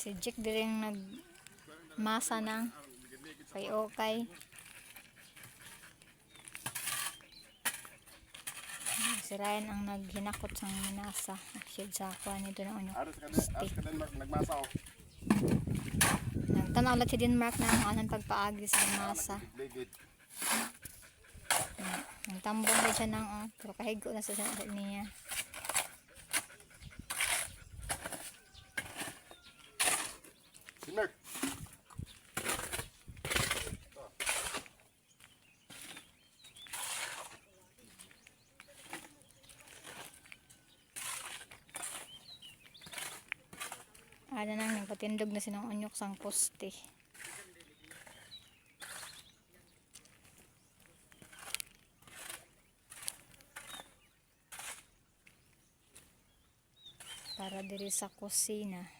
Si Jake din nag masa ng kay okay. Si Ryan ang naghinakot sa minasa. Shade sa ako nito na unyo. Aros ka mag- nagmasa. Nagtanaw ulit si Denmark na ang anong pagpaagi sa masa. Nagtambong na siya ng oh, pero kahigo na sa sa niya. Si Merk. Ano nang nagpatindog na sinang unyok sang poste. Para diri sa kusina.